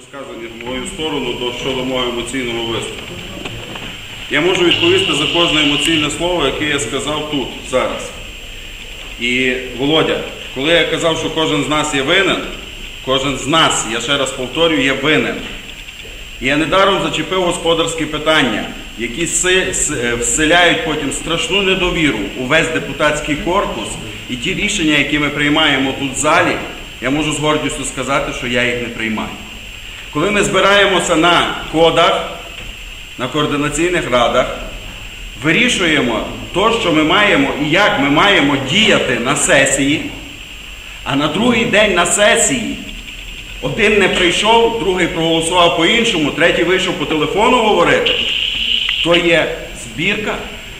висказані в мою сторону до щодо мого емоційного виступу. Я можу відповісти за кожне емоційне слово, яке я сказав тут, зараз. І Володя, коли я казав, що кожен з нас є винен, кожен з нас, я ще раз повторюю, є винен. Я недаром зачепив господарські питання, які е, вселяють потім страшну недовіру у весь депутатський корпус. І ті рішення, які ми приймаємо тут в залі, я можу з гордістю сказати, що я їх не приймаю. Коли ми збираємося на кодах, на координаційних радах, вирішуємо то, що ми маємо і як ми маємо діяти на сесії, а на другий день на сесії один не прийшов, другий проголосував по-іншому, третій вийшов по телефону говорити, то є збірка.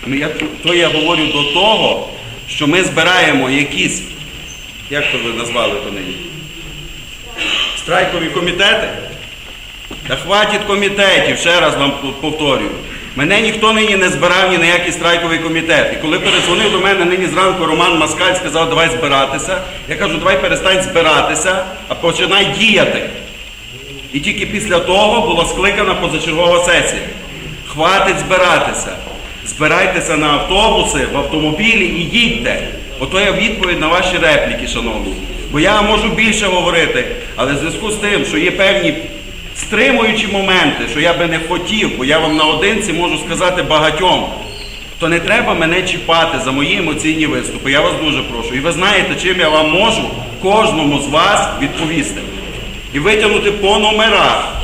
Ну, То я говорю до того, що ми збираємо якісь, як то ви назвали то нині? Страйкові комітети? Та хватить комітетів, ще раз вам повторюю. Мене ніхто нині не збирав ні на який страйковий комітет. І коли перезвонив до мене нині зранку Роман Маскаль, сказав, давай збиратися. Я кажу, давай перестань збиратися, а починай діяти. І тільки після того була скликана позачергова сесія. Хватить збиратися. Збирайтеся на автобуси, в автомобілі і їдьте. Ото є відповідь на ваші репліки, шановні. Бо я можу більше говорити, але в зв'язку з тим, що є певні стримуючі моменти, що я би не хотів, бо я вам наодинці можу сказати багатьом, то не треба мене чіпати за мої емоційні виступи. Я вас дуже прошу. І ви знаєте, чим я вам можу кожному з вас відповісти. І витягнути по номерах.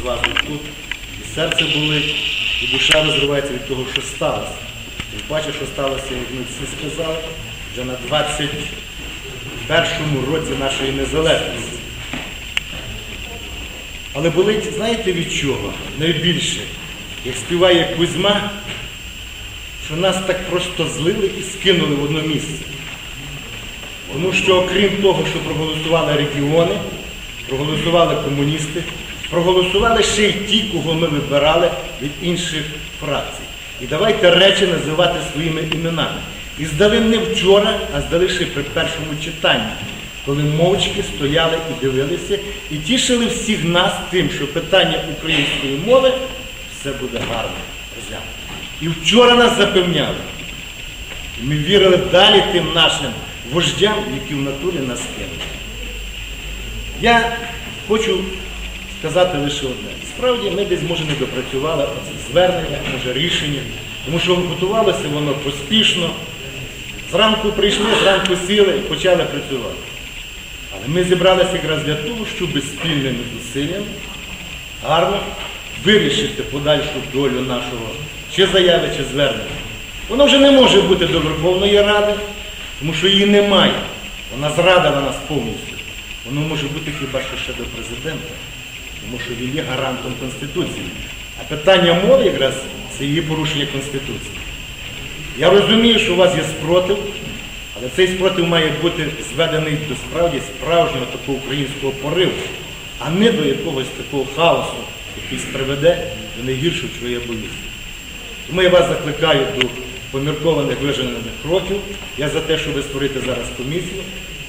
з вас тут, і серце болить, і душа розривається від того, що сталося. І бачиш, що сталося, як ми всі сказали, вже на 21 році нашої незалежності. Але болить, знаєте від чого? Найбільше, як співає Кузьма, що нас так просто злили і скинули в одне місце. Тому що окрім того, що проголосували регіони, проголосували комуністи, проголосували ще й ті, кого ми вибирали від інших фракцій. І давайте речі називати своїми іменами. І здали не вчора, а здали ще при першому читанні, коли мовчки стояли і дивилися, і тішили всіх нас тим, що питання української мови все буде гарно. І вчора нас запевняли. І ми вірили далі тим нашим вождям, які в натурі нас кинули. Я хочу сказати лише одне. Справді ми десь, може, не допрацювали оце звернення, може рішення, тому що готувалося воно поспішно. Зранку прийшли, зранку сіли і почали працювати. Але ми зібралися якраз для того, щоб спільними зусиллями гарно вирішити подальшу долю нашого чи заяви, чи звернення. Воно вже не може бути до Верховної Ради, тому що її немає. Вона зрадила нас повністю. Воно може бути хіба що ще до президента, тому що він є гарантом Конституції. А питання мови якраз це її порушення Конституції. Я розумію, що у вас є спротив, але цей спротив має бути зведений до справді справжнього такого українського пориву, а не до якогось такого хаосу, який приведе до найгіршого, чого я боюся. Тому я вас закликаю до поміркованих вижених кроків. Я за те, щоб створити зараз комісію,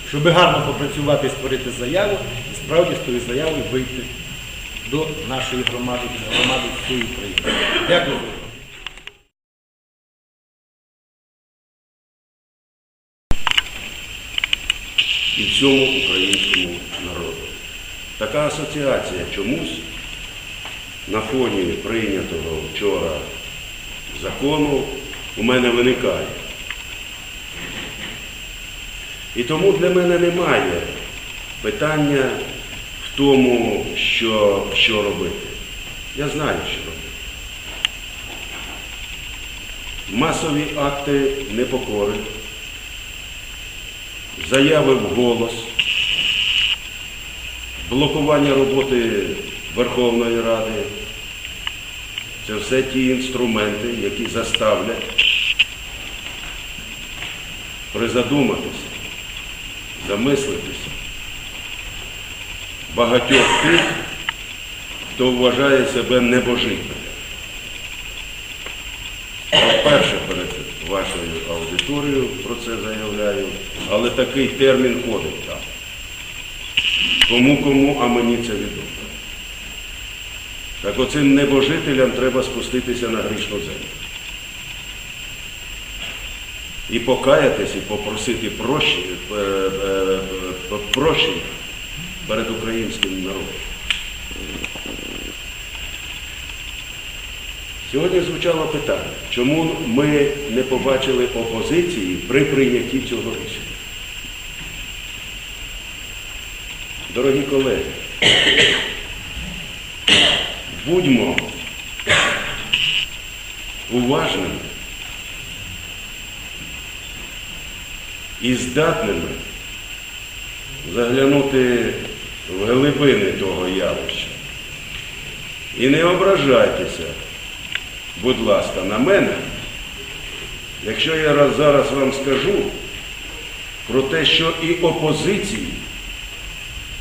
щоб гарно попрацювати і створити заяву, і справді з тою заявою вийти до нашої громади, громади всієї України. Дякую. за увагу. І всьому українському народу. Така асоціація чомусь на фоні прийнятого вчора закону у мене виникає. І тому для мене немає питання в тому, що, що робити. Я знаю, що робити. Масові акти непокори, заяви в голос, блокування роботи Верховної Ради. Це все ті інструменти, які заставлять призадуматися, замислитися багатьох тих, хто вважає себе небожителем. Перше перед вашою аудиторією це заявляю, але такий термін ходить там. Кому кому, а мені це відомо. Так оцим небожителям треба спуститися на грішну землю. І покаятись, і попросити прощення, е, е, е, перед українським народом. Сьогодні звучало питання, чому ми не побачили опозиції при прийнятті цього рішення. Дорогі колеги, будьмо уважними і здатними заглянути в глибини того явища. І не ображайтеся, будь ласка, на мене, якщо я раз зараз вам скажу про те, що і опозиції,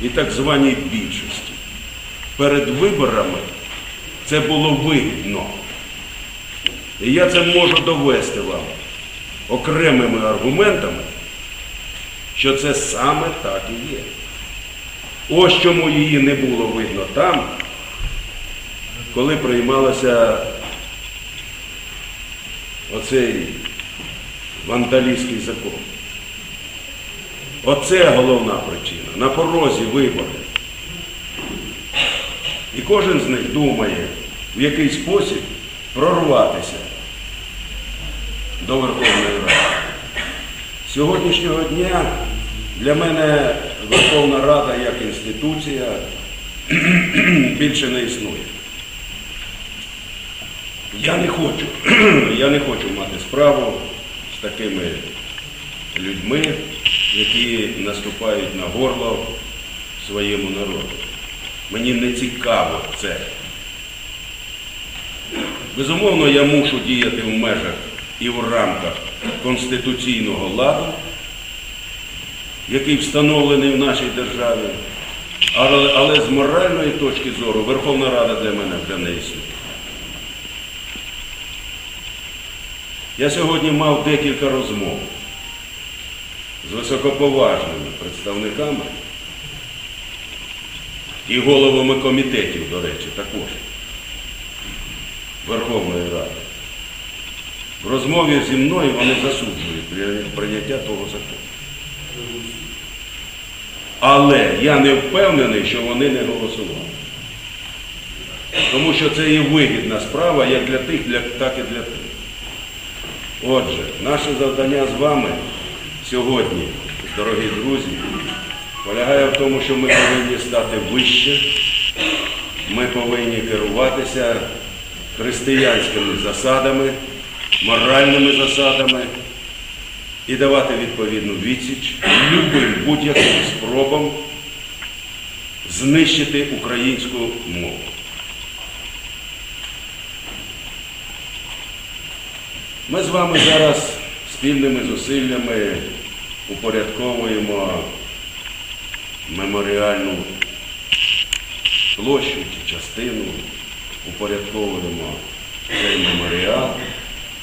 і так званій більшості перед виборами це було вигідно. І я це можу довести вам окремими аргументами, що це саме так і є. Ось чому її не було видно там, коли приймалося оцей вандалістський закон. Оце головна причина. На порозі вибори. І кожен з них думає, в який спосіб прорватися до Верховної Ради. Сьогоднішнього дня для мене Верховна Рада як інституція більше не існує. Я не хочу, я не хочу мати справу з такими людьми, які наступають на горло своєму народу. Мені не цікаво це. Безумовно, я мушу діяти в межах і в рамках конституційного ладу, який встановлений в нашій державі, але, але з моральної точки зору Верховна Рада для мене вже не існує. Я сьогодні мав декілька розмов з високоповажними представниками і головами комітетів, до речі, також Верховної Ради. В розмові зі мною вони засуджують прийняття того закону. Але я не впевнений, що вони не голосували. Тому що це є вигідна справа як для тих, так і для тих. Отже, наше завдання з вами сьогодні, дорогі друзі, полягає в тому, що ми повинні стати вище, ми повинні керуватися християнськими засадами, моральними засадами і давати відповідну відсіч любим будь-яким спробам знищити українську мову. Ми з вами зараз спільними зусиллями упорядковуємо меморіальну площу чи частину, упорядковуємо цей меморіал,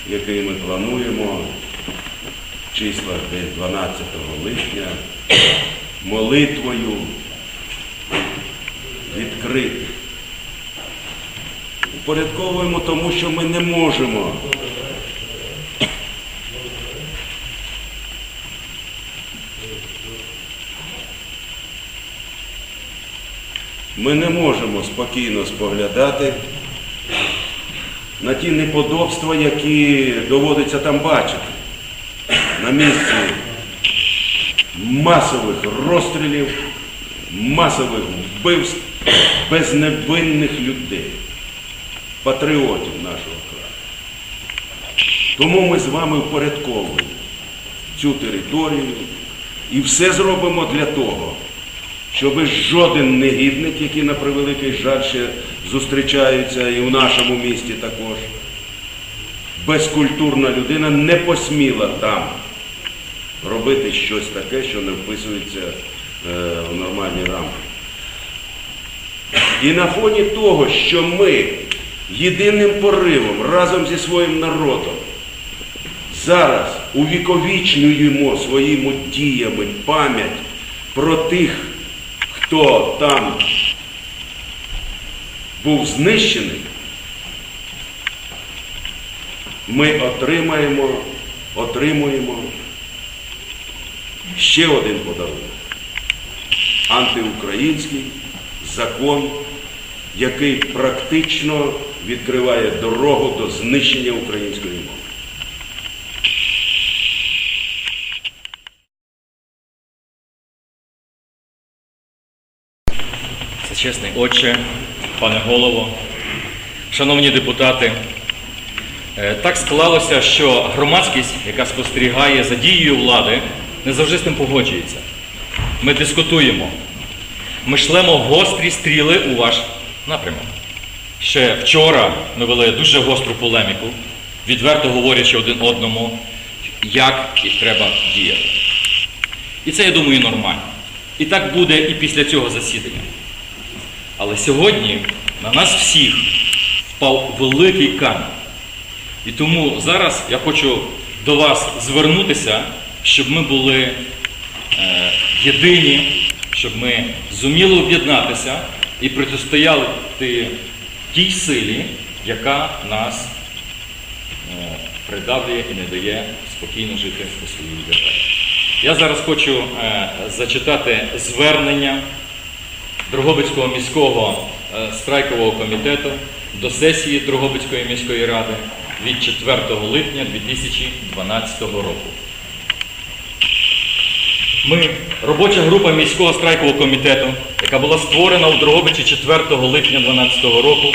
який ми плануємо в числах десь 12 липня молитвою відкрити. Упорядковуємо тому, що ми не можемо Ми не можемо спокійно споглядати на ті неподобства, які доводиться там бачити. На місці масових розстрілів, масових вбивств безневинних людей, патріотів нашого краю. Тому ми з вами впорядковуємо цю територію і все зробимо для того, щоб жоден негідник, який на превеликий жаль ще зустрічаються і в нашому місті також, безкультурна людина не посміла там робити щось таке, що не вписується е, в нормальні рамки. І на фоні того, що ми єдиним поривом разом зі своїм народом зараз увіковічнюємо своїми діями пам'ять про тих, хто там був знищений, ми отримаємо, отримуємо ще один подарунок. Антиукраїнський закон, який практично відкриває дорогу до знищення української мови. Чесний отче, пане голово, шановні депутати, е, так склалося, що громадськість, яка спостерігає за дією влади, не завжди з тим погоджується. Ми дискутуємо, ми шлемо гострі стріли у ваш напрямок. Ще вчора ми вели дуже гостру полеміку, відверто говорячи один одному, як і треба діяти. І це, я думаю, нормально. І так буде і після цього засідання. Але сьогодні на нас всіх впав великий камінь. І тому зараз я хочу до вас звернутися, щоб ми були е, єдині, щоб ми зуміли об'єднатися і протистояли тій силі, яка нас е, придавлює і не дає спокійно жити у своїй державі. Я зараз хочу е, зачитати звернення Дрогобицького міського е, страйкового комітету до сесії Дрогобицької міської ради від 4 липня 2012 року. Ми, робоча група міського страйкового комітету, яка була створена у Дрогобичі 4 липня 2012 року,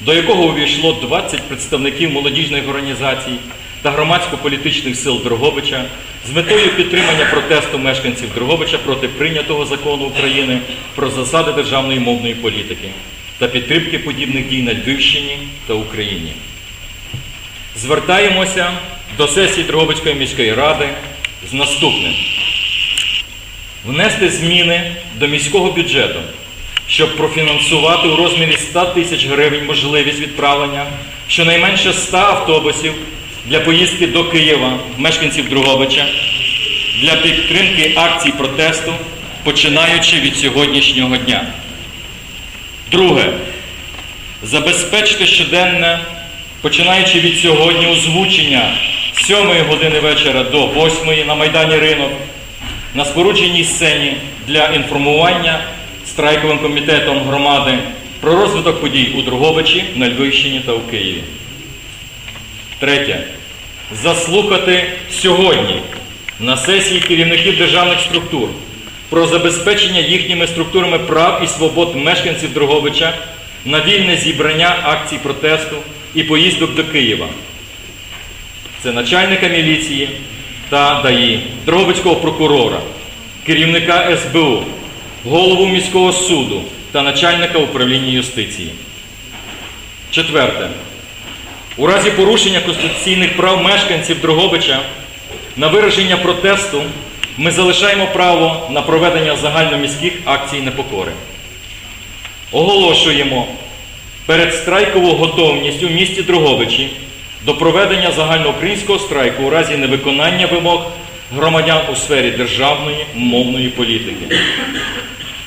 до якого увійшло 20 представників молодіжних організацій та громадсько-політичних сил Дрогобича з метою підтримання протесту мешканців Дрогобича проти прийнятого закону України про засади державної мовної політики та підтримки подібних дій на Львівщині та Україні. Звертаємося до сесії Дрогобицької міської ради з наступним внести зміни до міського бюджету, щоб профінансувати у розмірі 100 тисяч гривень можливість відправлення щонайменше 100 автобусів для поїздки до Києва мешканців Другобича для підтримки акцій протесту, починаючи від сьогоднішнього дня. Друге. Забезпечити щоденне, починаючи від сьогодні, озвучення з 7 години вечора до 8 на Майдані Ринок на спорудженій сцені для інформування страйковим комітетом громади про розвиток подій у Другобичі, на Львівщині та у Києві. Третє. Заслухати сьогодні на сесії керівників державних структур про забезпечення їхніми структурами прав і свобод мешканців Другобича на вільне зібрання акцій протесту і поїздок до Києва. Це начальника міліції та ДАІ, Дрогобицького прокурора, керівника СБУ, голову міського суду та начальника управління юстиції. Четверте. У разі порушення конституційних прав мешканців Дрогобича на вираження протесту ми залишаємо право на проведення загальноміських акцій непокори. Оголошуємо передстрайкову готовність у місті Дрогобичі до проведення загальноукраїнського страйку у разі невиконання вимог громадян у сфері державної мовної політики.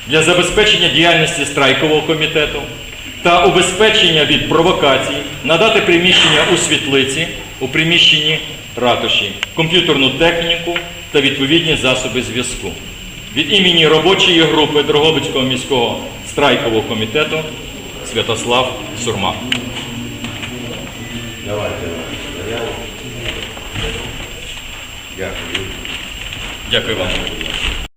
Для забезпечення діяльності страйкового комітету та убезпечення від провокацій надати приміщення у світлиці у приміщенні ратуші, комп'ютерну техніку та відповідні засоби зв'язку. Від імені робочої групи Дрогобицького міського страйкового комітету Святослав Сурма. Давайте. Дякую. Дякую вам.